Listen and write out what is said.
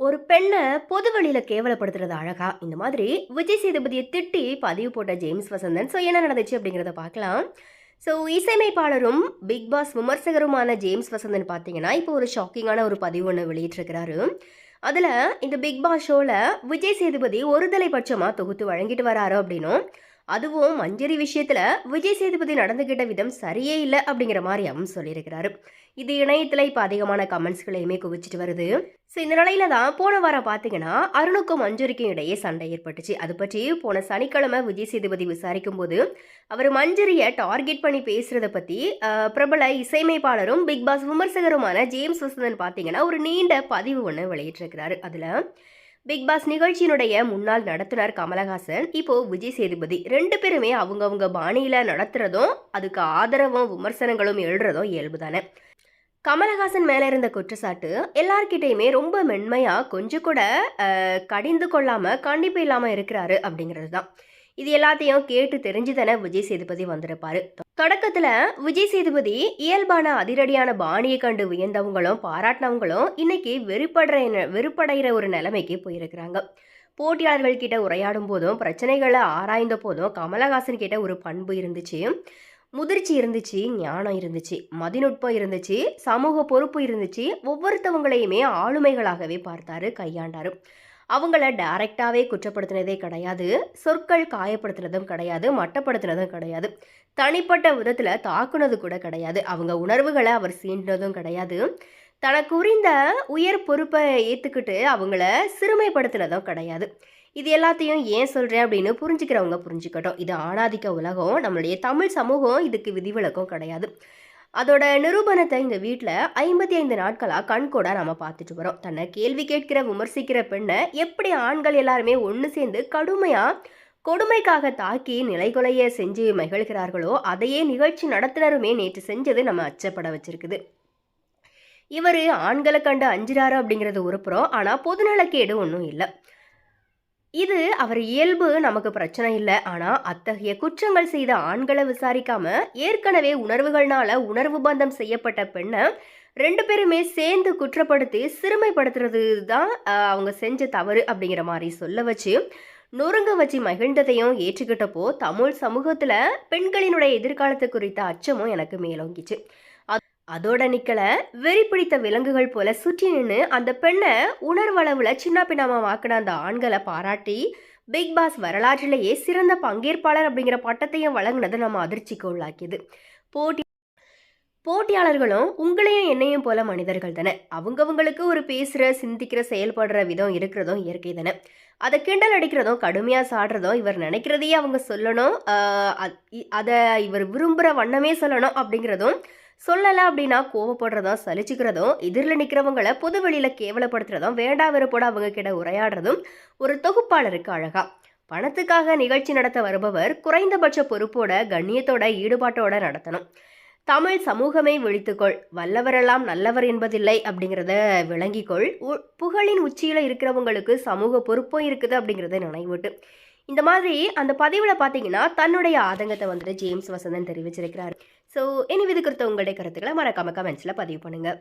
ஒரு பெண்ணை பொது வழியில் கேவலப்படுத்துறது அழகா? இந்த மாதிரி விஜய் சேதுபதியை திட்டி பதிவு போட்ட ஜேம்ஸ் வசந்தன். ஸோ என்ன நடந்துச்சு அப்படிங்கிறத பார்க்கலாம். ஸோ இசையமைப்பாளரும் பிக் பாஸ் விமர்சகருமான ஜேம்ஸ் வசந்தன் பார்த்தீங்கன்னா இப்போ ஒரு ஷாக்கிங்கான ஒரு பதிவு ஒன்று வெளியிட்டிருக்கிறாரு. அதில் இந்த பிக் பாஸ் ஷோவில் விஜய் சேதுபதி ஒருதலை பட்சமாக தொகுத்து வழங்கிட்டு வராரு அப்படின்னும். அதுவும் மஞ்சரி விஷயத்தில் விஜய் சேதுபதி நடந்துக்கிட்ட விதம் சரியே இல்லை அப்படிங்கிற மாதிரி அவன் சொல்லியிருக்கிறாரு. இது இணையத்தில் இப்போ அதிகமான கமெண்ட்ஸ்களையுமே குவிச்சிட்டு வருது. ஸோ இந்த நிலையில தான் போன வாரம் பார்த்தீங்கன்னா அருணுக்கும் மஞ்சுரிக்கும் இடையே சண்டை ஏற்பட்டுச்சு. அது பற்றி போன சனிக்கிழமை விஜய் சேதுபதி விசாரிக்கும் போது அவர் மஞ்சுரியை டார்கெட் பண்ணி பேசுறத பற்றி பிரபல இசையமைப்பாளரும் பிக் பாஸ் விமர்சகருமான ஜேம்ஸ் வசந்தன் பார்த்தீங்கன்னா ஒரு நீண்ட பதிவு ஒன்று வெளியிட்டிருக்கிறாரு. அதில் பிக் பாஸ் நிகழ்ச்சியினுடைய முன்னாள் நடத்துனர் கமலஹாசன் இப்போ விஜய் சேதுபதி. ரெண்டு பேருமே அவங்கவுங்க பாணியில நடத்துறதும் அதுக்கு ஆதரவும் விமர்சனங்களும் எழுறதும் இயல்பு தானே கமலஹாசன் மேலே இருந்த குற்றச்சாட்டு எல்லார்கிட்டையுமே ரொம்ப மென்மையாக கொஞ்சம் கூட கடிந்து கொள்ளாமல் கண்டிப்பு இல்லாமல் இருக்கிறாரு அப்படிங்கிறது தான் இது எல்லாத்தையும் கேட்டு தெரிஞ்சு தானே விஜய் சேதுபதி வந்திருப்பாரு. தொடக்கத்தில் விஜய் சேதுபதி இயல்பான அதிரடியான பாணியை கண்டு வியந்தவங்களும் பாராட்டினவங்களும் இன்னைக்கு வெறுப்படுற வெறுப்படைகிற ஒரு நிலைமைக்கு போயிருக்கிறாங்க. போட்டியாளர்கள் கிட்ட உரையாடும் போதும் பிரச்சனைகளை ஆராய்ந்த போதும் கமலஹாசன் கிட்ட ஒரு பண்பு இருந்துச்சு முதிர்ச்சி இருந்துச்சு ஞானம் இருந்துச்சு மதிநுட்பம் இருந்துச்சு சமூக பொறுப்பு இருந்துச்சு ஒவ்வொருத்தவங்களையுமே ஆளுமைகளாகவே பார்த்தாரு கையாண்டாரு. அவங்கள டைரக்டாகவே குற்றப்படுத்தினதே கிடையாது. சொற்கள் காயப்படுத்தினதும் கிடையாது மட்டப்படுத்தினதும் கிடையாது. தனிப்பட்ட விதத்தில் தாக்குனது கூட கிடையாது. அவங்க உணர்வுகளை அவர் சீண்டினதும் கிடையாது. தனக்கு உரிந்த உயர் பொறுப்பை ஏற்றுக்கிட்டு அவங்கள சிறுமைப்படுத்தினதும் கிடையாது. இது எல்லாத்தையும் ஏன் சொல்கிறேன் அப்படின்னு புரிஞ்சுக்கிறவங்க புரிஞ்சுக்கட்டும். இது ஆணாதிக்க உலகம் நம்மளுடைய தமிழ் சமூகம் இதுக்கு விதிவிலக்கும் கிடையாது. அதோட நிரூபணத்தை இந்த வீட்டில் ஐம்பத்தி ஐந்து நாட்களாக கண்கூட நம்ம பார்த்துட்டு வரோம் தன்னை கேள்வி கேட்கிற விமர்சிக்கிற பெண்ணை எப்படி ஆண்கள் எல்லாருமே ஒன்று சேர்ந்து கடுமையாக கொடுமைக்காக தாக்கி நிலைகுலைய செஞ்சு மகிழ்கிறார்களோ அதையே நிகழ்ச்சி நடத்துனருமே நேற்று செஞ்சது நம்ம அச்சப்பட வச்சிருக்குது. இவர் ஆண்களை கண்டு அஞ்சுறாரு அப்படிங்கிறது உறுப்புறோம் ஆனால் பொதுநலக்கேடு ஒன்றும் இல்லை. இது அவர் இயல்பு நமக்கு பிரச்சனை இல்லை. ஆனால் அத்தகைய குற்றங்கள் செய்த ஆண்களை விசாரிக்காம ஏற்கனவே உணர்வுகள்னால உணர்வு பந்தம் செய்யப்பட்ட பெண்ணை ரெண்டு பேருமே சேர்ந்து குற்றப்படுத்தி சிறுமைப்படுத்துறது தான் அவங்க செஞ்ச தவறு அப்படிங்கிற மாதிரி சொல்ல வச்சு நொறுங்க வச்சு மகிழ்ந்ததையும் ஏற்றுக்கிட்டப்போ தமிழ் சமூகத்தில் பெண்களினுடைய எதிர்காலத்தை குறித்த அச்சமும் எனக்கு மேலோங்கிச்சு. அதோட நிக்கல வெறி பிடித்த விலங்குகள் போல சுற்றி நின்று அந்த பெண்ணை உணர்வளவுல சின்ன பின்னமா வாக்குன அந்த ஆண்களை பாராட்டி பிக் பாஸ் வரலாற்றிலேயே சிறந்த பங்கேற்பாளர் அப்படிங்கிற பட்டத்தையும் வழங்கினது நம்ம அதிர்ச்சிக்கு உள்ளாக்கியது. போட்டி போட்டியாளர்களும் உங்களையும் என்னையும் போல மனிதர்கள் தானே. அவங்கவங்களுக்கு ஒரு பேசுகிற சிந்திக்கிற செயல்படுற விதம் இருக்கிறதும் இயற்கை தானே. அதை கிண்டல் அடிக்கிறதும் கடுமையாக சாடுறதும் இவர் நினைக்கிறதையே அவங்க சொல்லணும். அதை இவர் விரும்புகிற வண்ணமே சொல்லணும் அப்படிங்கிறதும் சொல்லலை அப்படின்னா கோவப்படுறதும் சலிச்சுக்கிறதும் எதிரில் நிற்கிறவங்கள பொது வெளியில் கேவலப்படுத்துறதும் வேண்டா வெறுப்போட அவங்க கிட்ட உரையாடுறதும் ஒரு தொகுப்பாளருக்கு அழகா. பணத்துக்காக நிகழ்ச்சி நடத்த வருபவர் குறைந்தபட்ச பொறுப்போட கண்ணியத்தோட ஈடுபாட்டோட நடத்தணும். தமிழ் சமூகமே விழித்துக்கொள். வல்லவரெல்லாம் நல்லவர் என்பதில்லை அப்படிங்கிறத விளங்கிக்கொள். உ- புகழின் உச்சியில் இருக்கிறவங்களுக்கு சமூக பொறுப்பும் இருக்குது அப்படிங்கிறத நினைவூட்டு. இந்த மாதிரி அந்த பதிவில் பார்த்தீங்கன்னா தன்னுடைய ஆதங்கத்தை வந்துட்டு ஜேம்ஸ் வசந்தன் தெரிவிச்சிருக்கிறார். ஸோ இனி இது குறித்த உங்களுடைய கருத்துக்களை மறக்காம கமெண்ட்ஸில் பதிவு பண்ணுங்கள்